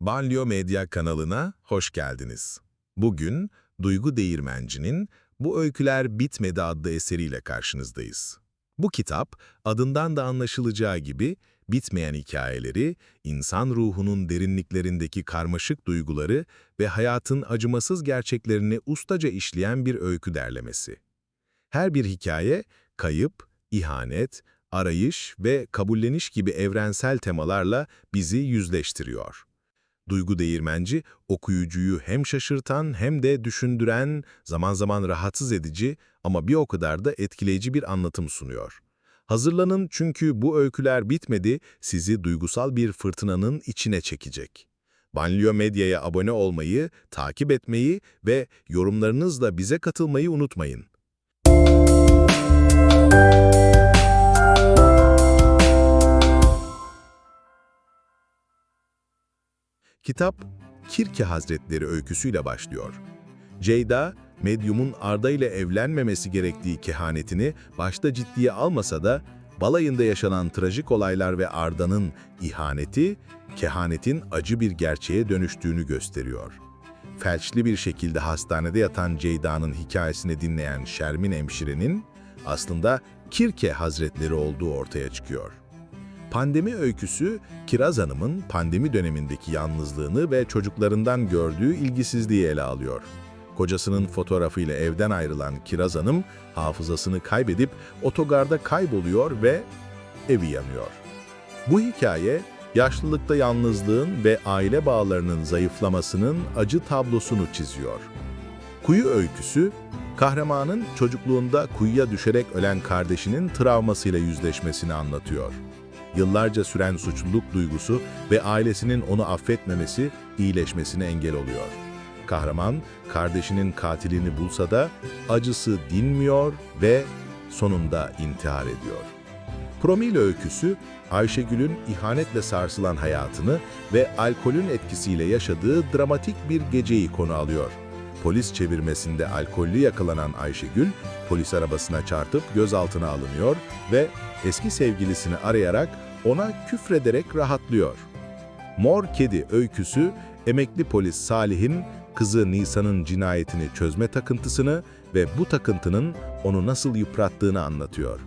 Banlio Medya kanalına hoş geldiniz. Bugün Duygu Değirmenci'nin Bu Öyküler Bitmedi adlı eseriyle karşınızdayız. Bu kitap, adından da anlaşılacağı gibi bitmeyen hikayeleri, insan ruhunun derinliklerindeki karmaşık duyguları ve hayatın acımasız gerçeklerini ustaca işleyen bir öykü derlemesi. Her bir hikaye, kayıp, ihanet, arayış ve kabulleniş gibi evrensel temalarla bizi yüzleştiriyor. Duygu Değirmenci, okuyucuyu hem şaşırtan hem de düşündüren, zaman zaman rahatsız edici ama bir o kadar da etkileyici bir anlatım sunuyor. Hazırlanın çünkü bu öyküler bitmedi, sizi duygusal bir fırtınanın içine çekecek. Banlio Medya'ya abone olmayı, takip etmeyi ve yorumlarınızla bize katılmayı unutmayın. Kitap, Kirke Hazretleri öyküsüyle başlıyor. Ceyda, medyumun Arda ile evlenmemesi gerektiği kehanetini başta ciddiye almasa da, balayında yaşanan trajik olaylar ve Arda'nın ihaneti, kehanetin acı bir gerçeğe dönüştüğünü gösteriyor. Felçli bir şekilde hastanede yatan Ceyda'nın hikayesini dinleyen Şermin hemşirenin, aslında Kirke Hazretleri olduğu ortaya çıkıyor. Pandemi öyküsü, Kiraz Hanım'ın pandemi dönemindeki yalnızlığını ve çocuklarından gördüğü ilgisizliği ele alıyor. Kocasının fotoğrafıyla evden ayrılan Kiraz Hanım, hafızasını kaybedip otogarda kayboluyor ve evi yanıyor. Bu hikaye, yaşlılıkta yalnızlığın ve aile bağlarının zayıflamasının acı tablosunu çiziyor. Kuyu öyküsü, kahramanın çocukluğunda kuyuya düşerek ölen kardeşinin travmasıyla yüzleşmesini anlatıyor. Yıllarca süren suçluluk duygusu ve ailesinin onu affetmemesi iyileşmesine engel oluyor. Kahraman, kardeşinin katilini bulsa da acısı dinmiyor ve sonunda intihar ediyor. Promil öyküsü, Ayşegül'ün ihanetle sarsılan hayatını ve alkolün etkisiyle yaşadığı dramatik bir geceyi konu alıyor. Polis çevirmesinde alkollü yakalanan Ayşegül, polis arabasına çarpıp gözaltına alınıyor ve eski sevgilisini arayarak ona küfrederek rahatlıyor. Mor Kedi öyküsü, emekli polis Salih'in kızı Nisan'ın cinayetini çözme takıntısını ve bu takıntının onu nasıl yıprattığını anlatıyor.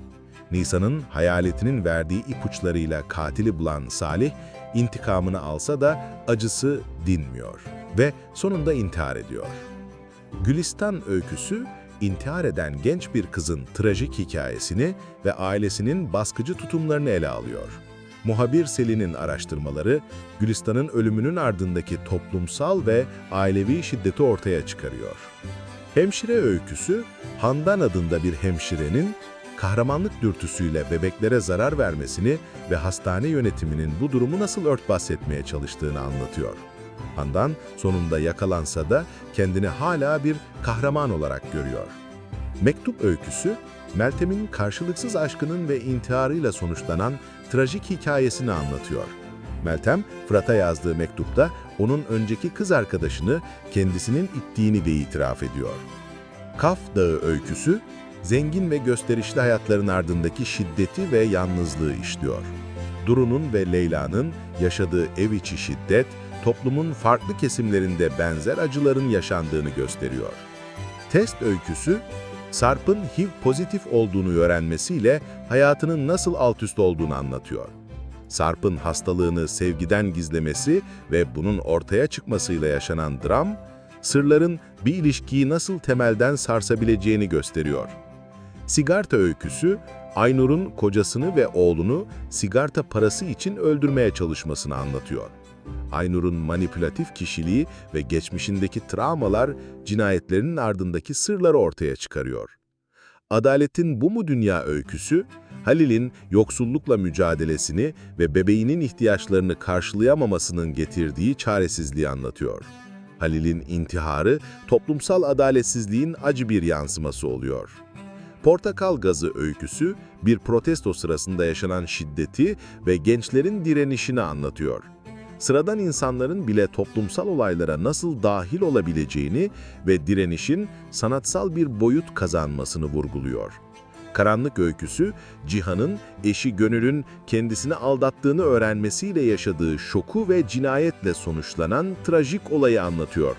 Nisan'ın hayaletinin verdiği ipuçlarıyla katili bulan Salih, intikamını alsa da acısı dinmiyor ve sonunda intihar ediyor. Gülistan öyküsü, intihar eden genç bir kızın trajik hikayesini ve ailesinin baskıcı tutumlarını ele alıyor. Muhabir Selin'in araştırmaları, Gülistan'ın ölümünün ardındaki toplumsal ve ailevi şiddeti ortaya çıkarıyor. Hemşire öyküsü, Handan adında bir hemşirenin kahramanlık dürtüsüyle bebeklere zarar vermesini ve hastane yönetiminin bu durumu nasıl örtbas etmeye çalıştığını anlatıyor. Handan sonunda yakalansa da kendini hala bir kahraman olarak görüyor. Mektup öyküsü, Meltem'in karşılıksız aşkının ve intiharıyla sonuçlanan trajik hikayesini anlatıyor. Meltem, Fırat'a yazdığı mektupta onun önceki kız arkadaşını kendisinin ittiğini de itiraf ediyor. Kaf Dağı öyküsü, zengin ve gösterişli hayatların ardındaki şiddeti ve yalnızlığı işliyor. Duru'nun ve Leyla'nın yaşadığı ev içi şiddet, toplumun farklı kesimlerinde benzer acıların yaşandığını gösteriyor. Test öyküsü, Sarp'ın HIV pozitif olduğunu öğrenmesiyle hayatının nasıl alt üst olduğunu anlatıyor. Sarp'ın hastalığını sevgiden gizlemesi ve bunun ortaya çıkmasıyla yaşanan dram, sırların bir ilişkiyi nasıl temelden sarsabileceğini gösteriyor. Sigarta öyküsü, Aynur'un kocasını ve oğlunu sigarta parası için öldürmeye çalışmasını anlatıyor. Aynur'un manipülatif kişiliği ve geçmişindeki travmalar cinayetlerinin ardındaki sırları ortaya çıkarıyor. Adaletin bu mu dünya öyküsü, Halil'in yoksullukla mücadelesini ve bebeğinin ihtiyaçlarını karşılayamamasının getirdiği çaresizliği anlatıyor. Halil'in intiharı toplumsal adaletsizliğin acı bir yansıması oluyor. Portakal gazı öyküsü bir protesto sırasında yaşanan şiddeti ve gençlerin direnişini anlatıyor sıradan insanların bile toplumsal olaylara nasıl dahil olabileceğini ve direnişin sanatsal bir boyut kazanmasını vurguluyor. Karanlık öyküsü, Cihan'ın eşi Gönül'ün kendisini aldattığını öğrenmesiyle yaşadığı şoku ve cinayetle sonuçlanan trajik olayı anlatıyor.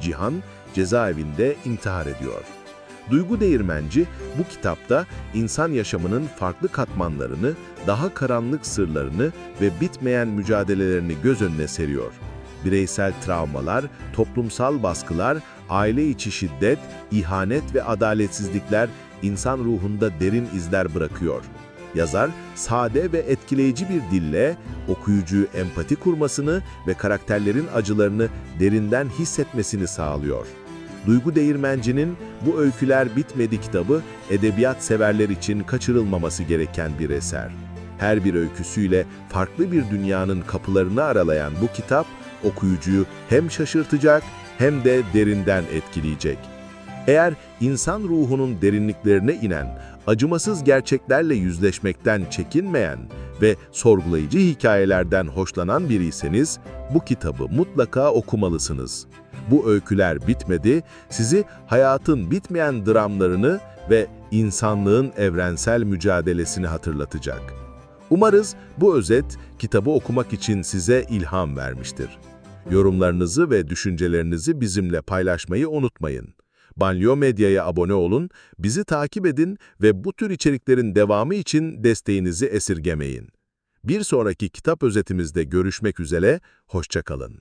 Cihan, cezaevinde intihar ediyor. Duygu Değirmenci bu kitapta insan yaşamının farklı katmanlarını, daha karanlık sırlarını ve bitmeyen mücadelelerini göz önüne seriyor. Bireysel travmalar, toplumsal baskılar, aile içi şiddet, ihanet ve adaletsizlikler insan ruhunda derin izler bırakıyor. Yazar, sade ve etkileyici bir dille okuyucuyu empati kurmasını ve karakterlerin acılarını derinden hissetmesini sağlıyor. Duygu Değirmenci'nin Bu Öyküler Bitmedi kitabı edebiyat severler için kaçırılmaması gereken bir eser. Her bir öyküsüyle farklı bir dünyanın kapılarını aralayan bu kitap okuyucuyu hem şaşırtacak hem de derinden etkileyecek. Eğer insan ruhunun derinliklerine inen, acımasız gerçeklerle yüzleşmekten çekinmeyen ve sorgulayıcı hikayelerden hoşlanan biriyseniz bu kitabı mutlaka okumalısınız. Bu öyküler bitmedi, sizi hayatın bitmeyen dramlarını ve insanlığın evrensel mücadelesini hatırlatacak. Umarız bu özet kitabı okumak için size ilham vermiştir. Yorumlarınızı ve düşüncelerinizi bizimle paylaşmayı unutmayın. Banliyö Medya'ya abone olun, bizi takip edin ve bu tür içeriklerin devamı için desteğinizi esirgemeyin. Bir sonraki kitap özetimizde görüşmek üzere, hoşçakalın.